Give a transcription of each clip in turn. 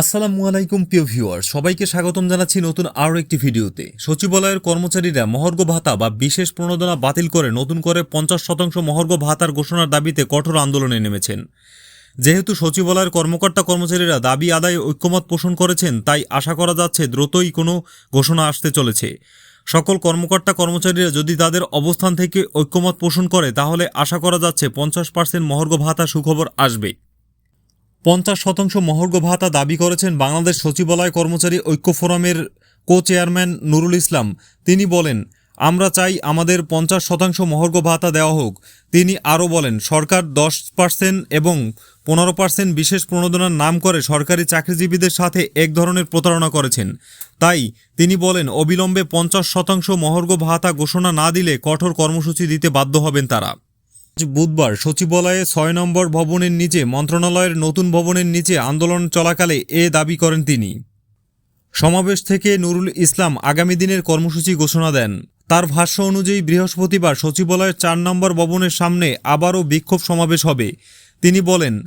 আসসালামু আলাইকুম, প্রিয় ভিউয়ার সবাইকে স্বাগতম জানাচ্ছি নতুন আরও একটি ভিডিওতে। সচিবালয়ের কর্মচারীরা মহর্ঘ ভাতা বা বিশেষ প্রণোদনা বাতিল করে নতুন করে পঞ্চাশ শতাংশ মহর্ঘ ভাতার ঘোষণার দাবিতে কঠোর আন্দোলনে নেমেছেন। যেহেতু সচিবালয়ের কর্মকর্তা কর্মচারীরা দাবি আদায়ে ঐক্যমত পোষণ করেছেন, তাই আশা করা যাচ্ছে দ্রুতই কোনো ঘোষণা আসতে চলেছে। সকল কর্মকর্তা কর্মচারীরা যদি তাদের অবস্থান থেকে ঐক্যমত পোষণ করে, তাহলে আশা করা যাচ্ছে পঞ্চাশ পার্সেন্ট মহর্ঘ ভাতা সুখবর আসবে। পঞ্চাশ শতাংশ মহর্ঘ ভাতা দাবি করেছেন বাংলাদেশ সচিবালয় কর্মচারী ঐক্য ফোরামের কো চেয়ারম্যান নুরুল ইসলাম। তিনি বলেন, আমরা চাই আমাদের পঞ্চাশ শতাংশ মহর্ঘ ভাতা দেওয়া হোক। তিনি আরও বলেন, সরকার দশ পার্সেন্ট এবং পনেরো পার্সেন্ট বিশেষ প্রণোদনার নাম করে সরকারি চাকরিজীবীদের সাথে এক ধরনের প্রতারণা করেছেন। তাই তিনি বলেন, অবিলম্বে পঞ্চাশ শতাংশ মহর্ঘ ভাতা ঘোষণা না দিলে কঠোর কর্মসূচি দিতে বাধ্য হবেন তারা। বুধবার সচিবালয়ে ছয় নম্বর ভবনের নিচে, মন্ত্রণালয়ের নতুন ভবনের নিচে আন্দোলন চলাকালে এ দাবি করেন তিনি। সমাবেশ থেকে নুরুল ইসলাম আগামী দিনের কর্মসূচি ঘোষণা দেন। তার ভাষ্য অনুযায়ী বৃহস্পতিবার সচিবালয়ের চার নম্বর ভবনের সামনে আবারও বিক্ষোভ সমাবেশ হবে। তিনি বলেন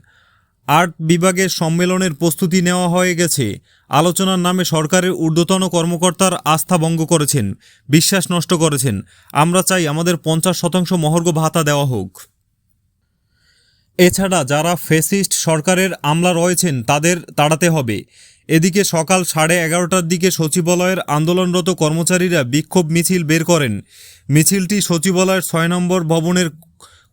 আর্ট বিভাগের সম্মেলনের প্রস্তুতি নেওয়া হয়ে গেছে। আলোচনার নামে সরকারের ঊর্ধ্বতন কর্মকর্তার আস্থা ভঙ্গ করেছেন, বিশ্বাস নষ্ট করেছেন। আমরা চাই আমাদের পঞ্চাশ শতাংশ মহর্ঘ ভাতা দেওয়া হোক। এছাড়া যারা ফেসিস্ট সরকারের আমলা রয়েছেন, তাদের তাড়াতে হবে। এদিকে সকাল সাড়ে এগারোটার দিকে সচিবালয়ের আন্দোলনরত কর্মচারীরা বিক্ষোভ মিছিল বের করেন। মিছিলটি সচিবালয়ের ছয় নম্বর ভবনের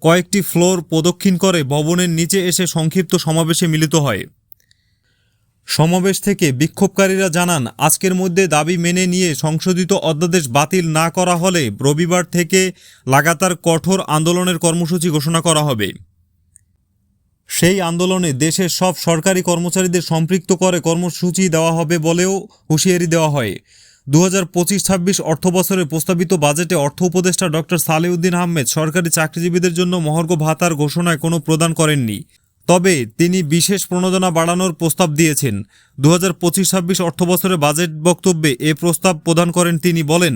কয়েকটি ফ্লোর প্রদক্ষিণ করে ভবনের নিচে এসে সংক্ষিপ্ত সমাবেশে মিলিত হয়। সমাবেশ থেকে বিক্ষোভকারীরা জানান, আজকের মধ্যে দাবি মেনে নিয়ে সংশোধিত অধ্যাদেশ বাতিল না করা হলে রবিবার থেকে লাগাতার কঠোর আন্দোলনের কর্মসূচি ঘোষণা করা হবে। সেই আন্দোলনে দেশের সব সরকারি কর্মচারীদের সম্পৃক্ত করে কর্মসূচি দেওয়া হবে বলেও হুঁশিয়ারি দেওয়া হয়। দু হাজার পঁচিশ ছাব্বিশ অর্থ বছরে প্রস্তাবিত বাজেটে অর্থ উপদেষ্টা ডক্টর সালেউদ্দিন আহমেদ সরকারি চাকরিজীবীদের জন্য মহর্ঘ ভাতার ঘোষণায় কোনো প্রদান করেননি। তবে তিনি বিশেষ প্রণোদনা বাড়ানোর প্রস্তাব দিয়েছেন। দু হাজার পঁচিশ ছাব্বিশ অর্থ বছরে বাজেট বক্তব্যে এ প্রস্তাব প্রদান করেন তিনি বলেন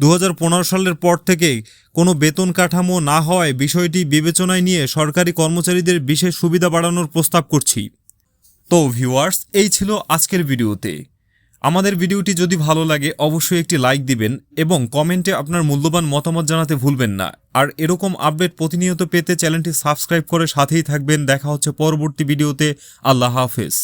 দু হাজার পনেরো সালের পর থেকে কোনো বেতন কাঠামো না হওয়ায় বিষয়টি বিবেচনায় নিয়ে সরকারি কর্মচারীদের বিশেষ সুবিধা বাড়ানোর প্রস্তাব করছি। তো ভিউয়ার্স, এই ছিল আজকের ভিডিওতে। আমাদের ভিডিওটি যদি ভালো লাগে, অবশ্যই একটি লাইক দিবেন এবং কমেন্টে আপনার মূল্যবান মতামত জানাতে ভুলবেন না। আর এরকম আপডেট প্রতিনিয়ত পেতে চ্যানেলটি সাবস্ক্রাইব করে সাথেই থাকবেন। দেখা হচ্ছে পরবর্তী ভিডিওতে। আল্লাহ হাফেজ।